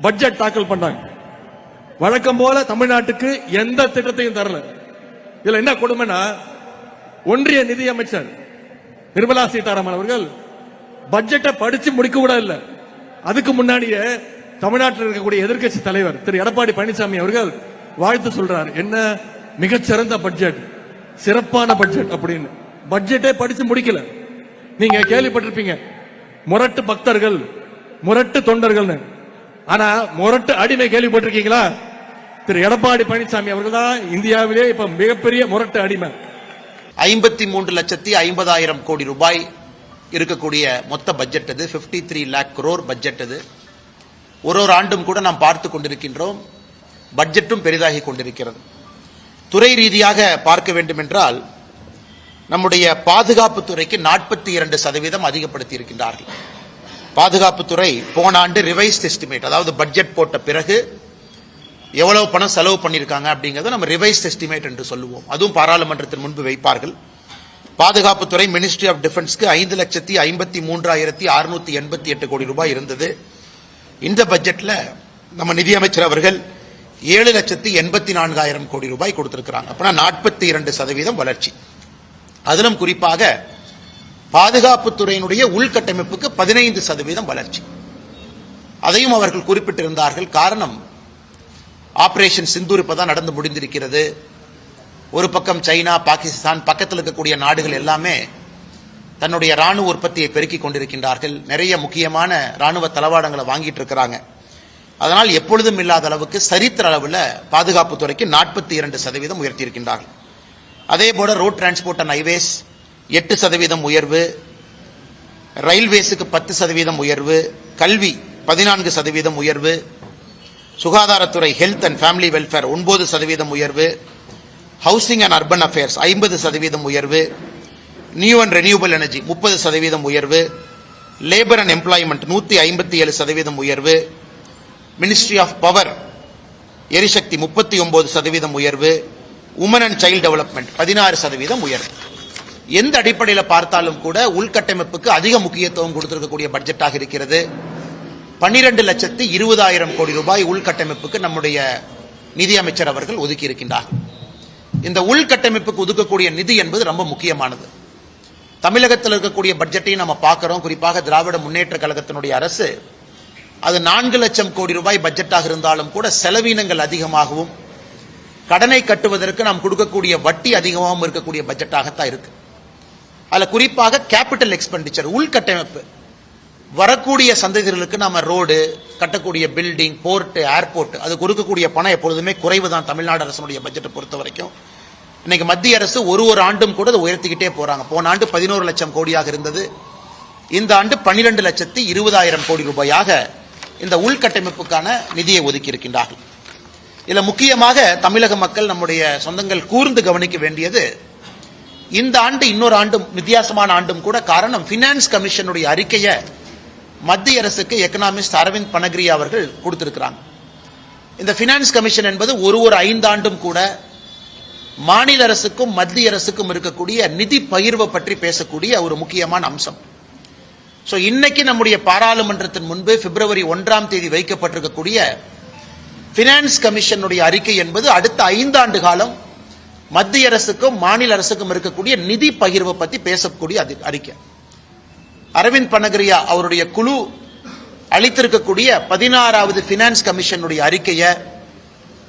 Budget தாக்கல் பண்ணாங்க. வழக்கம் போல தமிழ்நாட்டுக்கு எந்த திட்டத்தையும் தரல. இதுல என்ன கொடுமைன்னா ஒன்றிய நிதி அமைச்சர் நிர்மலா சீதாராமன் அவர்கள் பட்ஜெட்டை படிச்சு முடிக்க கூட இல்ல. அதுக்கு முன்னாடியே தமிழ்நாட்டில் இருக்கக்கூடிய எதிர்க்கட்சி தலைவர் திரு எடப்பாடி பழனிசாமி அவர்கள் வாழ்த்து சொல்றார். என்ன? மிகச்சிறந்த பட்ஜெட் சிறப்பான பட்ஜெட் அப்படின்னு. பட்ஜெட்டே படிச்சு முடிக்கல. நீங்க கேள்விப்பட்டிருப்பீங்க முரட்டு பக்தர்கள் முரட்டு தொண்டர்கள்னு. ஆனா முரட்டு அடிமை கேள்விப்பட்டிருக்கீங்களா? திரு. எடப்பாடி பழனிசாமி அவர்கள் தான் இந்தியாவிலே இப்ப மிகப்பெரிய முரட்டு அடிமை. ஐம்பத்தி மூன்று லட்சத்தி ஐம்பதாயிரம் கோடி ரூபாய் இருக்கக்கூடிய மொத்த பட்ஜெட் அது 53 த்ரீ லேக் குரோர் பட்ஜெட் அது ஒரு ஒரு ஆண்டும் கூட நாம் பார்த்து கொண்டிருக்கின்றோம். பட்ஜெட்டும் பெரிதாகி கொண்டிருக்கிறது. துறை ரீதியாக பார்க்க வேண்டும் என்றால் நம்முடைய பாதுகாப்பு துறைக்கு நாற்பத்தி இரண்டு சதவீதம் அதிகப்படுத்தி இருக்கின்றார்கள் பாதுகாப்புத்துறை போன ஆண்டு ரிவைஸ்ட் எஸ்டிமேட் அதாவது பட்ஜெட் போட்ட பிறகு எவ்வளவு பணம் செலவு பண்ணியிருக்காங்க அப்படிங்கிறத நம்ம ரிவைஸ்ட் எஸ்டிமேட் என்று சொல்லுவோம். அதுவும் பாராளுமன்றத்தின் முன்பு வைப்பார்கள். பாதுகாப்புத்துறை மினிஸ்ட்ரி ஆஃப் டிஃபென்ஸ்க்கு ஐந்து லட்சத்தி ஐம்பத்தி மூன்றாயிரத்தி அறுநூத்தி எண்பத்தி எட்டு கோடி ரூபாய் இருந்தது. இந்த பட்ஜெட்ல நம்ம நிதியமைச்சர் அவர்கள் ஏழு லட்சத்தி எண்பத்தி நான்காயிரம் கோடி ரூபாய் கொடுத்திருக்கிறாங்க. அப்படின்னா நாற்பத்தி இரண்டு சதவீதம் வளர்ச்சி. அதிலும் குறிப்பாக பாதுகாப்புத்துறையினுடைய உள்கட்டமைப்புக்கு பதினைந்து சதவீதம் வளர்ச்சி. அதையும் அவர்கள் குறிப்பிட்டிருந்தார்கள். காரணம் ஆபரேஷன் சிந்தூர் இப்பதான் நடந்து முடிந்திருக்கிறது. ஒரு பக்கம் சைனா பாகிஸ்தான் பக்கத்தில் இருக்கக்கூடிய நாடுகள் எல்லாமே தன்னுடைய ராணுவ உற்பத்தியை பெருக்கிக் கொண்டிருக்கின்றார்கள். நிறைய முக்கியமான ராணுவ தளவாடங்களை வாங்கிட்டு இருக்கிறாங்க. அதனால் எப்பொழுதும் இல்லாத அளவுக்கு சரித்திர அளவில் பாதுகாப்புத்துறைக்கு நாற்பத்தி இரண்டு சதவீதம் உயர்த்தியிருக்கின்றார்கள். அதே போல ரோட் டிரான்ஸ்போர்ட் அண்ட் ஹைவேஸ் எட்டு சதவீதம் உயர்வு ரயில்வேஸுக்கு பத்து சதவீதம் உயர்வு கல்வி பதினான்கு சதவீதம் உயர்வு சுகாதாரத்துறை ஹெல்த் அண்ட் ஃபேமிலி வெல்ஃபேர் ஒன்பது சதவீதம் உயர்வு ஹவுசிங் அண்ட் அர்பன் அஃபேர்ஸ் ஐம்பது சதவீதம் உயர்வு நியூ அண்ட் ரெனியூபிள் எனர்ஜி முப்பது சதவீதம் உயர்வு லேபர் அண்ட் எம்ப்ளாய்மெண்ட் நூற்றி ஐம்பத்தி ஏழு சதவீதம் உயர்வு மினிஸ்ட்ரி ஆஃப் பவர் எரிசக்தி முப்பத்தி ஒன்பது சதவீதம் உயர்வு உமன் அண்ட் சைல்டு டெவலப்மெண்ட் பதினாறு சதவீதம் உயர்வு. எந்த அடிப்படையில் பார்த்தாலும் கூட உள்கட்டமைப்புக்கு அதிக முக்கியத்துவம் கொடுத்திருக்கக்கூடிய பட்ஜெட்டாக இருக்கிறது. பன்னிரண்டு லட்சத்து இருபதாயிரம் கோடி ரூபாய் உள்கட்டமைப்புக்கு நம்முடைய நிதியமைச்சர் அவர்கள் ஒதுக்கி இருக்கின்றார். இந்த உள்கட்டமைப்புக்கு ஒதுக்கக்கூடிய நிதி என்பது ரொம்ப முக்கியமானது. தமிழகத்தில் இருக்கக்கூடிய பட்ஜெட்டையும் நம்ம பார்க்கிறோம். குறிப்பாக திராவிட முன்னேற்ற கழகத்தினுடைய அரசு அது நான்கு லட்சம் கோடி ரூபாய் பட்ஜெட்டாக இருந்தாலும் கூட செலவீனங்கள் அதிகமாகவும் கடனை கட்டுவதற்கு நாம் கொடுக்கக்கூடிய வட்டி அதிகமாகவும் இருக்கக்கூடிய பட்ஜெட்டாகத்தான் இருக்கு. அதில் குறிப்பாக கேபிட்டல் எக்ஸ்பெண்டிச்சர் உள்கட்டமைப்பு. வரக்கூடிய சந்ததிகளுக்கு நாம் ரோடு கட்டக்கூடிய பில்டிங் போர்ட்டு ஏர்போர்ட் அது கொடுக்கக்கூடிய பணம் எப்பொழுதுமே குறைவு தான் தமிழ்நாடு அரசனுடைய பட்ஜெட்டை பொறுத்த வரைக்கும். இன்னைக்கு மத்திய அரசு ஒரு ஒரு ஆண்டும் கூட அதை உயர்த்திக்கிட்டே போறாங்க. போன ஆண்டு பதினோரு லட்சம் கோடியாக இருந்தது. இந்த ஆண்டு பன்னிரண்டு லட்சத்தி இருபதாயிரம் கோடி ரூபாயாக இந்த உள்கட்டமைப்புக்கான நிதியை ஒதுக்கி இருக்கின்றார்கள். இதில் முக்கியமாக தமிழக மக்கள் நம்முடைய சொந்தங்கள் கூர்ந்து கவனிக்க வேண்டியது இந்த ஆண்டு இன்னொரு ஆண்டும் வித்தியாசமான ஆண்டும் கூட காரணம் பினான்ஸ் கமிஷனுடைய அறிக்கையை மத்திய அரசுக்கு எக்கனாமிஸ்ட் அரவிந்த் பனகிரியா அவர்கள் கொடுத்திருக்கிறாங்க. இந்த பினான்ஸ் கமிஷன் என்பது ஒரு ஒரு ஐந்தாண்டும் கூட மாநில அரசுக்கும் மத்திய அரசுக்கும் இருக்கக்கூடிய நிதி பகிர்வை பற்றி பேசக்கூடிய ஒரு முக்கியமான அம்சம். ஸோ இன்னைக்கு நம்முடைய பாராளுமன்றத்தின் முன்பு பிப்ரவரி ஒன்றாம் தேதி வைக்கப்பட்டிருக்கக்கூடிய பினான்ஸ் கமிஷனுடைய அறிக்கை என்பது அடுத்த ஐந்தாண்டு காலம் மத்திய அரசுக்கும் மாநில அரசுக்கும் இருக்கக்கூடிய நிதி பகிர்வை பத்தி பேசக்கூடிய அது- அறிக்கை. அரவிந்த் பனகரியா அவருடைய குழு அளித்திருக்கக்கூடிய பதினாறாவது பினான்ஸ் கமிஷனுடைய அறிக்கையை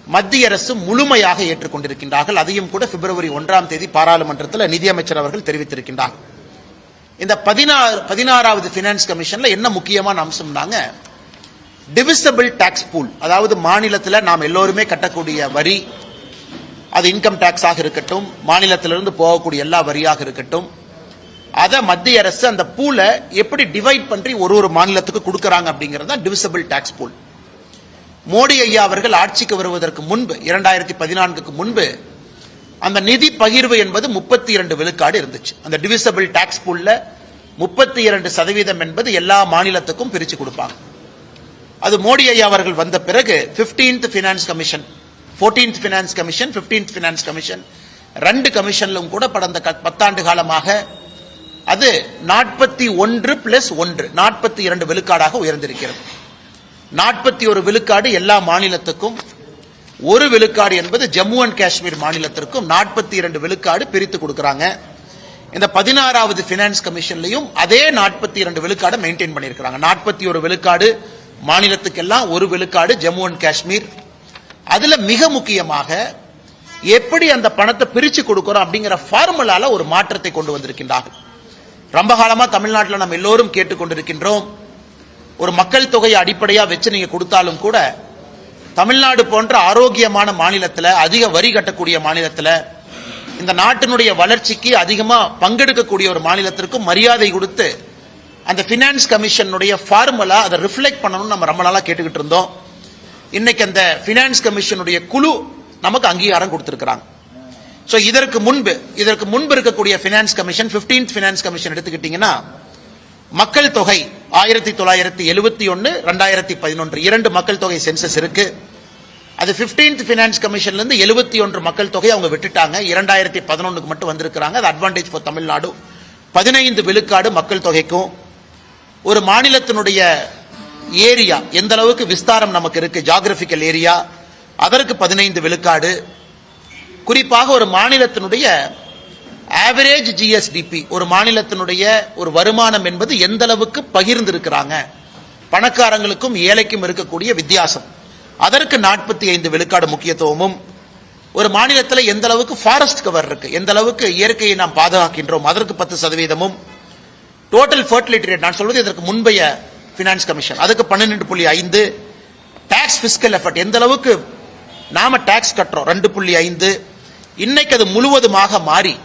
மத்திய அரசு முழுமையாக ஏற்றுக்கொண்டிருக்கின்றார்கள். அதையும் கூட பிப்ரவரி ஒன்றாம் தேதி பாராளுமன்றத்தில் நிதியமைச்சர் அவர்கள் தெரிவித்திருக்கின்றார்கள். இந்த பதினாறு பதினாறாவது பினான்ஸ் கமிஷன்ல என்ன முக்கியமான அம்சம்னாங்க டிவிசபிள் டாக்ஸ் பூல் அதாவது மாநிலத்தில் நாம் எல்லோருமே கட்டக்கூடிய வரி அது இன்கம் டேக்ஸாக இருக்கட்டும் மாநிலத்திலிருந்து போகக்கூடிய எல்லா வரியாக இருக்கட்டும் அதை மத்திய அரசு அந்த பூலை எப்படி டிவைட் பண்ணி ஒரு ஒரு மாநிலத்துக்கு கொடுக்கறாங்க அப்படிங்கிறது தான் டிவிசபிள் டேக்ஸ் பூல் மோடி ஐயா அவர்கள் ஆட்சிக்கு வருவதற்கு முன்பு இரண்டாயிரத்தி பதினான்குக்கு முன்பு அந்த நிதி பகிர்வு என்பது முப்பத்தி இரண்டு விழுக்காடு இருந்துச்சு. அந்த டிவிசபிள் டேக்ஸ் பூல்ல முப்பத்தி இரண்டு சதவீதம் என்பது எல்லா மாநிலத்துக்கும் பிரிச்சு கொடுப்பாங்க. அது மோடி ஐயா அவர்கள் வந்த பிறகு 15th finance commission 14th finance commission 15th finance commission ரெண்டு கமிஷன்லும் கூட கடந்த பத்தாண்டு காலமாக அது நாற்பத்தி ஒன்று பிளஸ் ஒன்று நாற்பத்தி இரண்டு விழுக்காடாக உயர்ந்திருக்கிறது. நாற்பத்தி ஒரு விழுக்காடு எல்லா மாநிலத்துக்கும் ஒரு விழுக்காடு என்பது ஜம்மு அண்ட் காஷ்மீர் மாநிலத்திற்கும் நாற்பத்தி இரண்டு விழுக்காடு பிரித்து கொடுக்குறாங்க. இந்த பதினாறாவது பினான்ஸ் கமிஷன்லையும் அதே நாற்பத்தி இரண்டு விழுக்காடு மெயின்டைன் பண்ணியிருக்கிறாங்க. நாற்பத்தி ஒரு விழுக்காடு மாநிலத்துக்கெல்லாம் ஒரு விழுக்காடு ஜம்மு அண்ட் காஷ்மீர் அதுல மிக முக்கியமாக எப்படி அந்த பணத்தை பிரிச்சு கொடுக்கிறோம் அப்படிங்கிற ஃபார்முலால ஒரு மாற்றத்தை கொண்டு வந்திருக்கின்றார்கள். ரொம்ப காலமா தமிழ்நாட்டில் நம்ம எல்லோரும் கேட்டுக்கொண்டிருக்கின்றோம். ஒரு மக்கள் தொகையை அடிப்படையா வச்சு நீங்க கொடுத்தாலும் கூட தமிழ்நாடு போன்ற ஆரோக்கியமான மாநிலத்தில் அதிக வரி கட்டக்கூடிய மாநிலத்தில் இந்த நாட்டினுடைய வளர்ச்சிக்கு அதிகமா பங்கெடுக்கக்கூடிய ஒரு மாநிலத்திற்கும் மரியாதை கொடுத்து அந்த பினான்ஸ் கமிஷனுடைய ஃபார்முலா அதை ரிஃப்ளெக்ட் பண்ணணும்னு நம்ம ரொம்ப நாளாக கேட்டுக்கிட்டு இருந்தோம். இன்னைக்கு அந்த பினான்ஸ் கமிஷனுடைய குழு நமக்கு அங்கீகாரம் கொடுத்திருக்கிறாங்க. ஸோ இதற்கு முன்பு இதற்கு முன்பு இருக்கக்கூடிய finance commission 15th finance commission எடுத்துக்கிட்டீங்கன்னா மக்கள் தொகை ஆயிரத்தி தொள்ளாயிரத்தி எழுபத்தி ஒன்று ரெண்டாயிரத்தி பதினொன்று இரண்டு மக்கள் தொகை சென்சஸ் இருக்கு. அது 15th பினான்ஸ் கமிஷன்ல இருந்து எழுபத்தி ஒன்று மக்கள் தொகை அவங்க விட்டுட்டாங்க. இரண்டாயிரத்தி பதினொன்றுக்கு மட்டும் வந்திருக்கிறாங்க. அது அட்வான்டேஜ் ஃபார் தமிழ்நாடு. பதினைந்து விழுக்காடு மக்கள் தொகைக்கும். ஒரு மாநிலத்தினுடைய ஏரியா எந்த அளவுக்கு விஸ்தாரம் நமக்கு இருக்கு ஜாகிரபிக்கல் ஏரியா அதற்கு பதினைந்து விழுக்காடு. குறிப்பாக ஒரு மாநிலத்தினுடைய ஆவரேஜ் ஜிஎஸ்டிபி ஒரு மாநிலத்தினுடைய ஒரு வருமானம் என்பது எந்த அளவுக்கு பகிர்ந்து இருக்கிறாங்க பணக்காரங்களுக்கும் ஏழைக்கும் இருக்கக்கூடிய வித்தியாசம். அதற்கு நாற்பத்தி ஐந்து விழுக்காடு முக்கியத்துவமும் ஒரு மாநிலத்தில் எந்த அளவுக்கு ஃபாரஸ்ட் கவர் இருக்கு எந்த அளவுக்கு இயற்கையை நாம் பாதுகாக்கின்றோம் அதற்கு பத்து சதவீதமும். டோட்டல் ஃபர்டிலிட்டி ரேட் நான் சொல்வது இதற்கு முன்பைய பினான்ஸ் கமிஷன் அதுக்கு பன்னிரெண்டு புள்ளி ஐந்து. டாக்ஸ் பிஸ்கல் எஃபர்ட் எந்த அளவுக்கு நாம டாக்ஸ் கட்டுறோம்? ரெண்டு புள்ளி ஐந்து. இன்னைக்கு அது முழுவதுமாக மாறி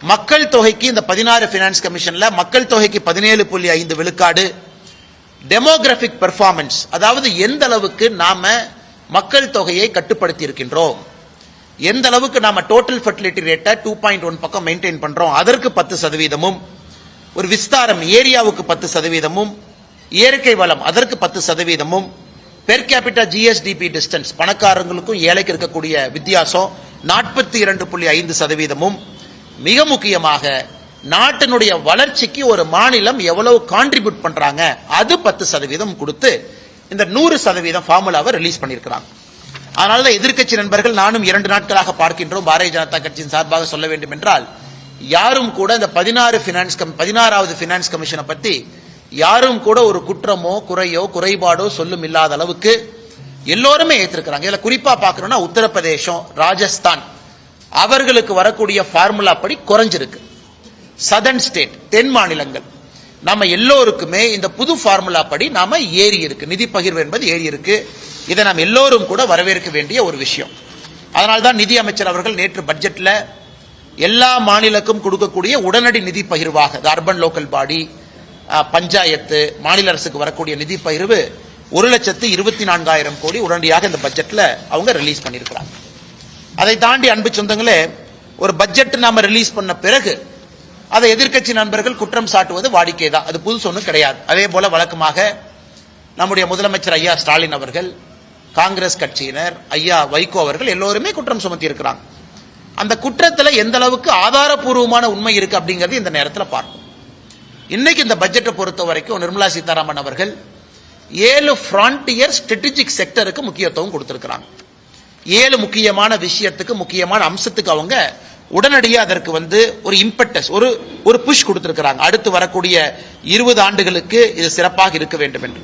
மக்கள் தொகைக்கு இந்த பதினாறு பினான்ஸ் கமிஷன்ல மக்கள் தொகைக்கு பதினேழு புள்ளி ஐந்து விழுக்காடு. டெமோகிராபிக் பெர்ஃபார்மன்ஸ் அதாவது எந்த அளவுக்கு நாம மக்கள் தொகையை கட்டுப்படுத்தி இருக்கின்றோம் எந்த அளவுக்கு நாம டோட்டல் ஃபெர்டிலிட்டி ரேட்டை டூ பாயிண்ட் ஒன் பக்கம் மெயின்டைன் பண்றோம்? அதற்கு பத்து சதவீதமும். ஒரு விஸ்தாரம் ஏரியாவுக்கு பத்து சதவீதமும். இயற்கை வளம் அதற்கு பத்து சதவீதமும் பெர் கேபிட்டா ஜிஎஸ்டிபி டிஸ்டன்ஸ் பணக்காரங்களுக்கும் ஏழைக்கு இருக்கக்கூடிய வித்தியாசம் நாற்பத்தி இரண்டு புள்ளி ஐந்து சதவீதமும். மிக முக்கியமாக நாட்டினுடைய வளர்ச்சிக்கு ஒரு மாநிலம் எவ்வளவு கான்ட்ரிபியூட் பண்றாங்க அது பத்து சதவீதம் கொடுத்து இந்த நூறு சதவீதம் ஃபார்முலாவை ரிலீஸ் பண்ணியிருக்கிறாங்க. அதனால தான் எதிர்க்கட்சி நண்பர்கள் நானும் இரண்டு நாட்களாக பார்க்கின்றோம் பாரதிய ஜனதா கட்சியின் சார்பாக சொல்ல வேண்டும் என்றால் யாரும் கூட இந்த பதினாறு பினான்ஸ் பதினாறாவது பினான்ஸ் கமிஷனை பத்தி யாரும் கூட ஒரு குற்றமோ குறையோ குறைபாடோ சொல்லும் இல்லாத அளவுக்கு எல்லோருமே ஏற்றிருக்கிறாங்க இதுல குறிப்பா பார்க்கணும்னா உத்தரப்பிரதேசம் ராஜஸ்தான். அவர்களுக்கு வரக்கூடிய ஃபார்முலா படி குறைஞ்சிருக்கு. சதர்ன் ஸ்டேட் தென் மாநிலங்கள். நம்ம எல்லோருக்குமே இந்த புது ஃபார்முலா படி நாம ஏறி இருக்கு. நிதி பகிர்வு என்பது ஏறி இருக்கு. இதை நாம் எல்லோரும் கூட வரவேற்க வேண்டிய ஒரு விஷயம். அதனால்தான் நிதி அமைச்சர் அவர்கள் நேற்று பட்ஜெட்ல எல்லா மாநிலக்கும் கொடுக்கக்கூடிய உடனடி நிதி பகிர்வாக அர்பன் லோக்கல் பாடி பஞ்சாயத்து மாநில அரசுக்கு வரக்கூடிய நிதி பகிர்வு ஒரு லட்சத்து இருபத்தி நான்காயிரம் கோடி உடனடியாக இந்த பட்ஜெட்ல அவங்க ரிலீஸ் பண்ணியிருக்கிறாங்க அதை தாண்டி அன்பு சொந்தங்களே ஒரு பட்ஜெட் நாம ரிலீஸ் பண்ண பிறகு அதை எதிர்க்கட்சி நண்பர்கள் குற்றம் சாட்டுவது வாடிக்கை தான் அது புதுசு ஒன்றும் கிடையாது. அதே போல வழக்கமாக நம்முடைய முதலமைச்சர் ஐயா ஸ்டாலின் அவர்கள் காங்கிரஸ் கட்சியினர் ஐயா வைகோ அவர்கள் எல்லோருமே குற்றம் சுமத்தி இருக்கிறாங்க அந்த குற்றத்தில் எந்த அளவுக்கு ஆதாரபூர்வமான உண்மை இருக்கு அப்படிங்கறது இந்த நேரத்தில் பார்ப்போம். இன்னைக்கு இந்த பட்ஜெட்டை பொறுத்த வரைக்கும் நிர்மலா சீதாராமன் அவர்கள் ஏழு ஃப்ரான்டியர் ஸ்ட்ராட்டஜிக் செக்டருக்கு முக்கியத்துவம் கொடுத்திருக்கிறாங்க. ஏழு முக்கியமான விஷயத்துக்கு முக்கியமான அம்சத்துக்கு அவங்க உடனடியாக அதற்கு வந்து ஒரு இம்பட்டஸ் ஒரு ஒரு புஷ் கொடுத்திருக்கிறாங்க. அடுத்து வரக்கூடிய இருபது ஆண்டுகளுக்கு இது சிறப்பாக இருக்க வேண்டும் என்று.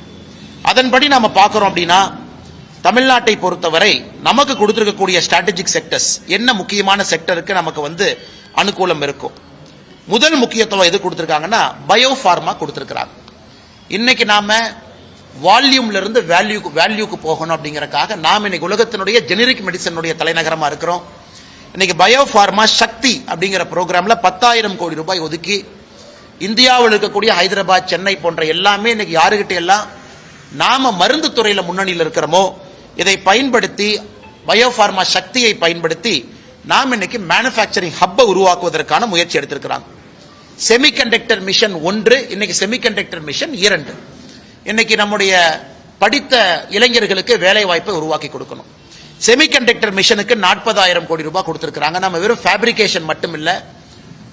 அதன்படி நாம பார்க்கிறோம் அப்படின்னா தமிழ்நாட்டை பொறுத்தவரை நமக்கு கொடுத்திருக்கக்கூடிய ஸ்ட்ராட்டஜிக் செக்டர்ஸ் என்ன முக்கியமான செக்டருக்கு நமக்கு வந்து அனுகூலம் இருக்கும். முதல் முக்கியத்துவம் எது கொடுத்துருக்காங்கன்னா பயோ ஃபார்மா இன்னைக்கு நாம வால்யூம்ல இருந்து வேல்யூக்கு வேல்யூக்கு போகணும் அப்படிங்கறக்காக நாம் இன்னைக்கு உலகத்தினுடைய ஜெனரிக் மெடிசனுடைய தலைநகரமா இருக்கிறோம். இன்னைக்கு பயோ ஃபார்மா சக்தி அப்படிங்கிற ப்ரோக்ராம்ல பத்தாயிரம் கோடி ரூபாய் ஒதுக்கி இந்தியாவில் இருக்கக்கூடிய ஹைதராபாத் சென்னை போன்ற எல்லாமே இன்னைக்கு யாருகிட்ட எல்லாம் நாம மருந்து துறையில முன்னணியில் இருக்கிறோமோ இதை பயன்படுத்தி பயோ ஃபார்மா சக்தியை பயன்படுத்தி நாம் இன்னைக்கு மேனுஃபேக்சரிங் ஹப்பை உருவாக்குவதற்கான முயற்சி எடுத்திருக்கிறாங்க. செமிகண்டக்டர் மிஷன் ஒன்று இன்னைக்கு செமிகண்டக்டர் மிஷன் இரண்டு. இன்னைக்கு நம்முடைய படித்த இளைஞர்களுக்கு வேலை வாய்ப்பை உருவாக்கி கொடுக்கணும். செமிகண்டக்டர் மிஷனுக்கு நாற்பதாயிரம் கோடி ரூபாய் கொடுத்திருக்கிறாங்க. நம்ம வெறும் ஃபேப்ரிகேஷன் மட்டும் இல்லை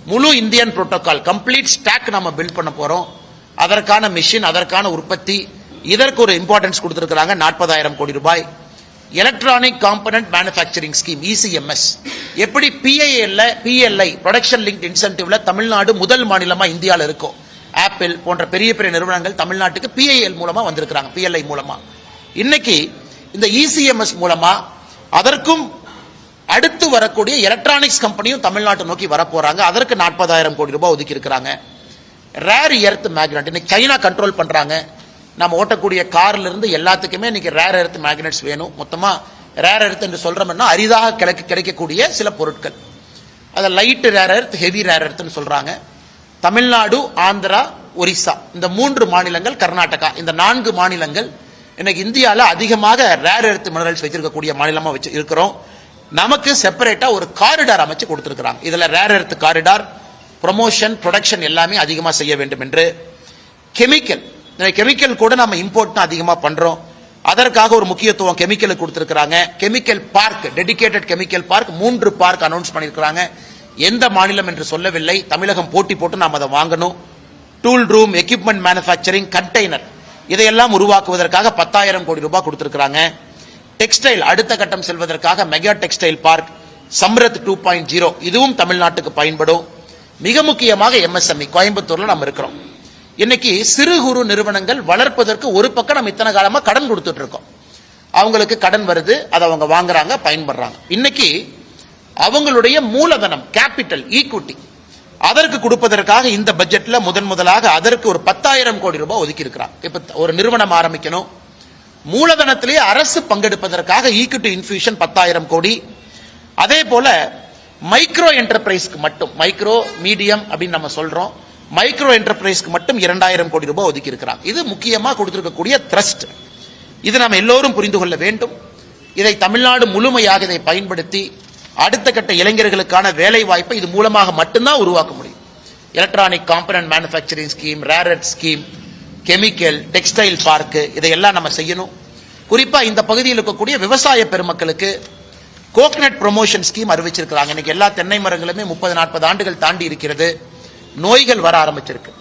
முழு இந்தியன் புரோட்டோகால் கம்ப்ளீட் ஸ்டாக் நம்ம பில்ட் பண்ண போறோம். அதற்கான மிஷின் அதற்கான உற்பத்தி இதற்கு ஒரு இம்பார்ட்டன்ஸ் கொடுத்திருக்கிறாங்க. நாற்பதாயிரம் கோடி ரூபாய். Electronic component manufacturing scheme ECMS எப்படி பிஐஎல்ல பிஎல்ஐ ப்ரொடக்ஷன் லிங்க் இன்சென்டிவ்ல தமிழ்நாடு முதல் மாநிலமா இந்தியாவில் இருக்கும் ஆப்பிள் போன்ற பெரிய பெரிய நிறுவனங்கள் தமிழ்நாட்டுக்கு பிஐஎல் மூலமா வந்திருக்கிறாங்க பிஎல்ஐ மூலமா. இன்னைக்கு இந்த இசிஎம்எஸ் மூலமா அதற்கும் அடுத்து வரக்கூடிய எலக்ட்ரானிக்ஸ் கம்பெனியும் தமிழ்நாட்டை நோக்கி வரப்போறாங்க. அதற்கு நாற்பதாயிரம் கோடி ரூபாய் ஒதுக்கி இருக்கிறாங்க ரேர் எர்த் மேக்னெட் இன்னைக்கு சைனா கண்ட்ரோல் பண்றாங்க. நம்ம ஓட்டக்கூடிய கார்ல இருந்து எல்லாத்துக்குமே இன்னைக்கு ரேர் எர்த் மேக்னெட்ஸ் வேணும். மொத்தமா ரேர் எர்த் என்று சொல்றோம்னா அரிதாக கிடைக்க கிடைக்கக்கூடிய சில பொருட்கள். அதை light rare earth heavy rare எர்த்னு சொல்றாங்க. தமிழ்நாடு ஆந்திரா ஒரிசா. இந்த மூன்று மாநிலங்கள் கர்நாடகா. இந்த நான்கு மாநிலங்கள் இன்னைக்கு இந்தியாவில் அதிகமாக ரேர் எர்த் மினரல்ஸ் வச்சிருக்கக்கூடிய மாநிலமாக வச்சு இருக்கிறோம். நமக்கு செப்பரேட்டா ஒரு காரிடார் அமைச்சு கொடுத்துருக்குறாங்க. இதில் rare earth corridor promotion production எல்லாமே அதிகமாக செய்ய வேண்டும் என்று. கெமிக்கல் கெமிக்கல் கூட நம்ம இம்போர்ட் அதிகமா பண்றோம். அதற்காக ஒரு முக்கியத்துவம் கெமிக்கலுக்கு கொடுத்திருக்கிறாங்க. Chemical park dedicated chemical park மூன்று பார்க் அனௌன்ஸ் பண்ணியிருக்கிறாங்க. எந்த மாநிலம் என்று சொல்லவில்லை. தமிழகம் போட்டி போட்டு நாம் அதை வாங்கணும். Tool room equipment manufacturing container இதையெல்லாம் உருவாக்குவதற்காக பத்தாயிரம் கோடி ரூபாய் கொடுத்திருக்கிறாங்க. டெக்ஸ்டைல் அடுத்த கட்டம் செல்வதற்காக mega textile park Samarth two point zero இதுவும் தமிழ்நாட்டுக்கு பயன்படும். மிக முக்கியமாக எம்எஸ்எம்இ கோயம்புத்தூர்ல நம்ம இருக்கிறோம். இன்னைக்கு சிறு குறு நிறுவனங்கள் வளர்ப்பதற்கு ஒரு பக்கம் நம்ம இத்தனை காலமாக கடன் கொடுத்துட்டு இருக்கோம். அவங்களுக்கு கடன் வருது அதை அவங்க வாங்குறாங்க பயன்படுறாங்க. இன்னைக்கு அவங்களுடைய மூலதனம் கேபிட்டல் ஈக்விட்டி அதற்கு கொடுப்பதற்காக இந்த பட்ஜெட்ல முதன் முதலாக அதற்கு ஒரு பத்தாயிரம் கோடி ரூபாய் ஒதுக்கி இருக்கிறாங்க இப்ப ஒரு நிறுவனம் ஆரம்பிக்கணும். மூலதனத்திலேயே அரசு பங்கெடுப்பதற்காக ஈக்விட்டி இன்ஃபியூஷன் பத்தாயிரம் கோடி. அதே போல மைக்ரோ என்டர்பிரைஸ்க்கு மட்டும் மைக்ரோ மீடியம் அப்படின்னு நம்ம சொல்றோம். மைக்ரோ என்டர்பிரைஸ்க்கு மட்டும் இரண்டாயிரம் கோடி ரூபாய் ஒதுக்கி இருக்கிறாங்க. இது முக்கியமாக கொடுத்திருக்கக்கூடிய த்ரஸ்ட் இது நாம் எல்லோரும் புரிந்து கொள்ள வேண்டும். இதை தமிழ்நாடு முழுமையாக இதை பயன்படுத்தி அடுத்த கட்ட இளைஞர்களுக்கான வேலை வாய்ப்பை இது மூலமாக மட்டும்தான் உருவாக்க முடியும். Electronic component manufacturing scheme rare earth scheme chemical textile park இதையெல்லாம் நம்ம செய்யணும். குறிப்பாக இந்த பகுதியில் இருக்கக்கூடிய விவசாய பெருமக்களுக்கு கோகனட் ப்ரொமோஷன் ஸ்கீம் அறிவிச்சிருக்கிறாங்க. இன்னைக்கு எல்லா தென்னை மரங்களுமே முப்பது நாற்பது ஆண்டுகள் தாண்டி இருக்கிறது. நோய்கள் வர ஆரம்பிச்சிருக்கு.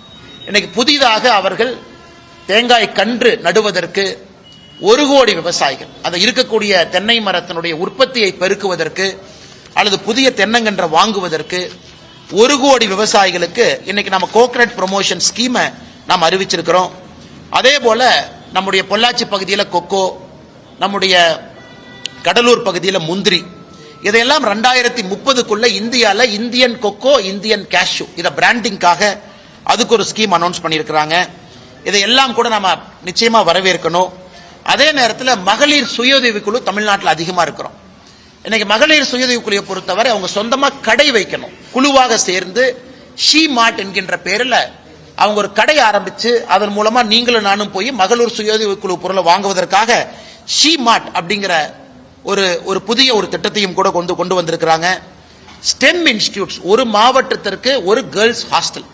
இன்னைக்கு புதிதாக அவர்கள் தேங்காய் கன்று நடுவதற்கு ஒரு கோடி விவசாயிகள் அந்த இருக்கக்கூடிய தென்னை மரத்தினுடைய உற்பத்தியை பெருக்குவதற்கு அல்லது புதிய தென்னங்கன்றை வாங்குவதற்கு ஒரு கோடி விவசாயிகளுக்கு இன்னைக்கு நம்ம கோகனட் ப்ரொமோஷன் ஸ்கீமை நாம் அறிவிச்சிருக்கிறோம். அதே போல நம்முடைய பொள்ளாச்சி பகுதியில் கொக்கோ நம்முடைய கடலூர் பகுதியில் முந்திரி இதையெல்லாம் ரெண்டாயிரத்தி முப்பதுக்குள்ள இந்தியாவில் இந்தியன் கொக்கோ இந்தியன் கேஷ்யூ. இதை பிராண்டிங்காக அதுக்கு ஒரு ஸ்கீம் அனௌன்ஸ் பண்ணியிருக்கிறாங்க. இதையெல்லாம் கூட நம்ம நிச்சயமா வரவேற்கணும். அதே நேரத்தில் மகளிர் சுயஉதவி குழு தமிழ்நாட்டில் அதிகமாக இருக்கிறோம். இன்னைக்கு மகளிர் சுயஉதவி குழுவை பொறுத்தவரை அவங்க சொந்தமாக கடை வைக்கணும். குழுவாக சேர்ந்து ஷீ மார்ட் என்கின்ற பேரில் அவங்க ஒரு கடை ஆரம்பித்து அதன் மூலமாக நீங்களும் நானும் போய் மகளிர் சுயஉதவி குழு பொருளை வாங்குவதற்காக ஷீ மார்ட் அப்படிங்கிற ஒரு ஒரு புதிய ஒரு திட்டத்தையும் கூட கொண்டு கொண்டு வந்திருக்கிறாங்க. ஸ்டெம் இன்ஸ்டியூட்ஸ் ஒரு மாவட்டத்திற்கு ஒரு கேர்ள்ஸ் ஹாஸ்டல்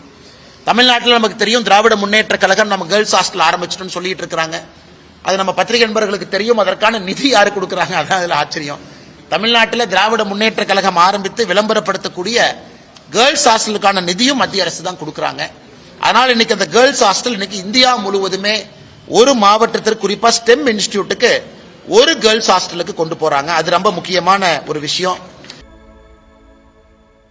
தமிழ்நாட்டில் நமக்கு தெரியும் திராவிட முன்னேற்ற கழகம் நம்ம கேர்ள்ஸ் ஹாஸ்டல் ஆரம்பிச்சிட்டோம்னு சொல்லிட்டு இருக்கிறாங்க. அது நம்ம பத்திரிகை நண்பர்களுக்கு தெரியும் அதற்கான நிதி யாரு கொடுக்குறாங்க? அதான் அதில் ஆச்சரியம். தமிழ்நாட்டில் திராவிட முன்னேற்ற கழகம் ஆரம்பித்து விளம்பரப்படுத்தக்கூடிய கேர்ள்ஸ் ஹாஸ்டலுக்கான நிதியும் மத்திய அரசு தான் கொடுக்குறாங்க. அதனால இன்னைக்கு அந்த கேர்ள்ஸ் ஹாஸ்டல் இன்னைக்கு இந்தியா முழுவதுமே ஒரு மாவட்டத்திற்கு குறிப்பாக ஸ்டெம் இன்ஸ்டியூட்டுக்கு ஒரு கேர்ள்ஸ் ஹாஸ்டலுக்கு கொண்டு போறாங்க. அது ரொம்ப முக்கியமான ஒரு விஷயம்.